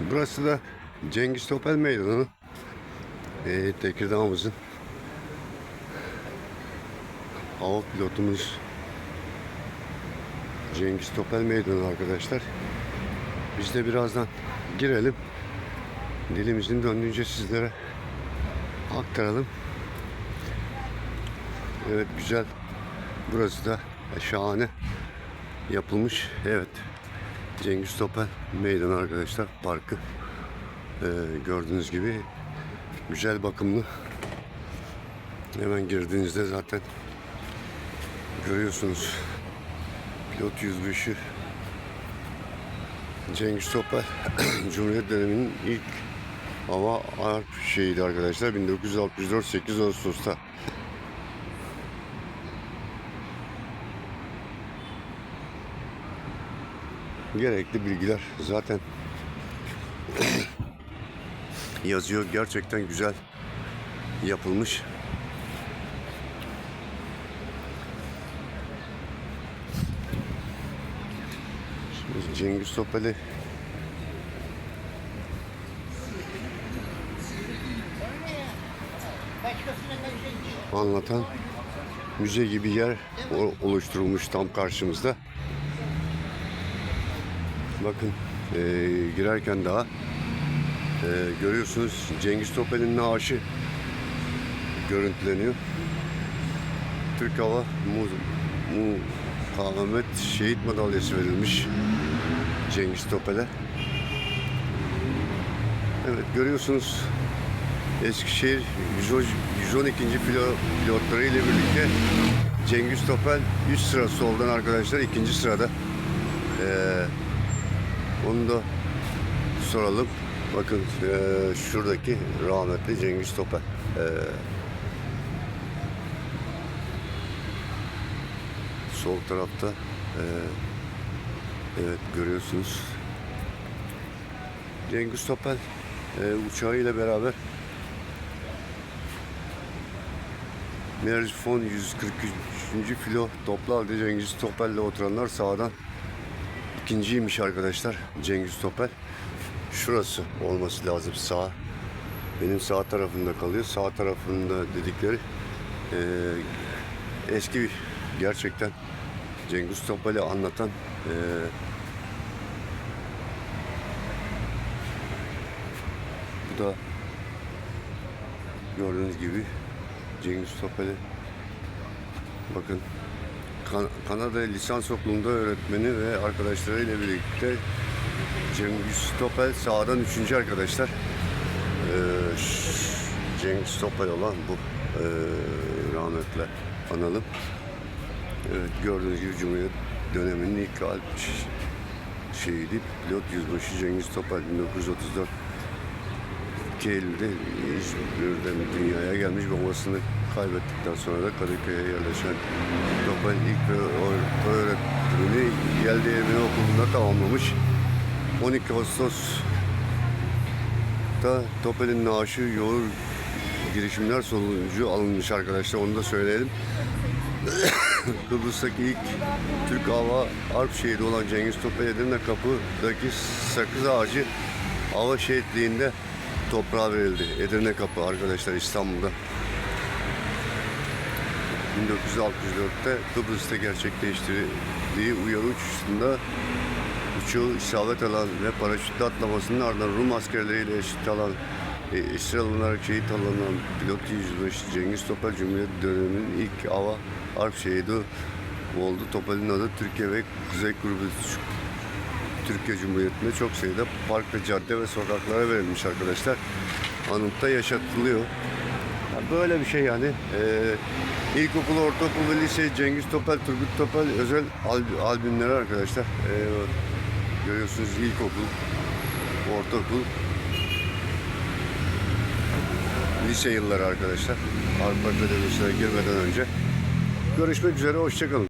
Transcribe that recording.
Burası da Cengiz Topel Meydanı. Ee, Tekirdağ'ımızın hava pilotumuz Cengiz Topel Meydanı arkadaşlar. Biz de birazdan girelim. Dilimizin döndüğünce sizlere aktaralım. Evet güzel. Burası da şahane yapılmış. Evet. Cengiz Topel Meydanı arkadaşlar parkı. Ee, gördüğünüz gibi güzel bakımlı. Hemen girdiğinizde zaten görüyorsunuz. Pilot yüzbaşı Cengiz Topel Cumhuriyet döneminin ilk hava harp şeyiydi arkadaşlar 1964 8 Ağustos'ta gerekli bilgiler zaten yazıyor. Gerçekten güzel yapılmış. Cengiz Topel'i anlatan müze gibi yer oluşturulmuş tam karşımızda. Bakın eee, girerken daha eee, görüyorsunuz Cengiz Topel'in naaşı görüntüleniyor. Türk Hava Mu, Mukavemet Şehit Madalyası verilmiş Cengiz Topel'e. Evet görüyorsunuz Eskişehir 110 112. Filo, pilotları ile birlikte Cengiz Topel 3 sıra soldan arkadaşlar ikinci sırada. Eee onu da soralım. Bakın eee, şuradaki rahmetli Cengiz Topel. Eee, sol tarafta eee, evet görüyorsunuz. Cengiz Topel eee, uçağıyla beraber Mercifon 143. filo toplu halde Cengiz Topel'le oturanlar sağdan İkinciymiş arkadaşlar Cengiz Topel. Şurası olması lazım sağ. Benim sağ tarafında kalıyor. Sağ tarafında dedikleri eee, eski bir- gerçekten Cengiz Topel'i anlatan eee, bu da gördüğünüz gibi Cengiz Topel'i bakın Kan- Kanada Lisans Okulu'nda öğretmeni ve arkadaşlarıyla birlikte Cengiz Topel sağdan üçüncü arkadaşlar. Ee, Cengiz Topel olan bu ee, rahmetle analım. Evet, gördüğünüz gibi Cumhuriyet döneminin ilk alp ş- şeyiydi. Pilot yüzbaşı Cengiz Topel 1934 2 Eylül'de İzmir'den dünyaya gelmiş babasını kaybettikten sonra da Kadıköy'e yerleşen Topal ilk ve orta öğretimini Yel Okulu'nda tamamlamış. 12 Ağustos'ta Topel'in naaşı yoğun girişimler sonucu alınmış arkadaşlar onu da söyleyelim. Kıbrıs'taki ilk Türk hava harp şehidi olan Cengiz Topel Edirne Kapı'daki sakız ağacı hava şehitliğinde toprağa verildi. Edirne Kapı arkadaşlar İstanbul'da. 1964'te Kıbrıs'ta gerçekleştirdiği uyarı uçuşunda uçağı isabet alan ve paraşütle atlamasının ardından Rum askerleriyle eşit alan e, esir alınarak şehit alınan pilot yüzbaşı Cengiz Topel Cumhuriyet döneminin ilk hava harp şehidi oldu. Topel'in adı Türkiye ve Kuzey Kıbrıs Türkiye Cumhuriyeti'nde çok sayıda park ve cadde ve sokaklara verilmiş arkadaşlar. Anıtta yaşatılıyor. Böyle bir şey yani. Ee, ilkokul, ortaokul ve lise Cengiz Topel, Turgut Topel özel al- albümleri arkadaşlar. Ee, görüyorsunuz ilkokul, ortaokul, lise yılları arkadaşlar. Harp Akademisi'ne girmeden önce. Görüşmek üzere, hoşçakalın.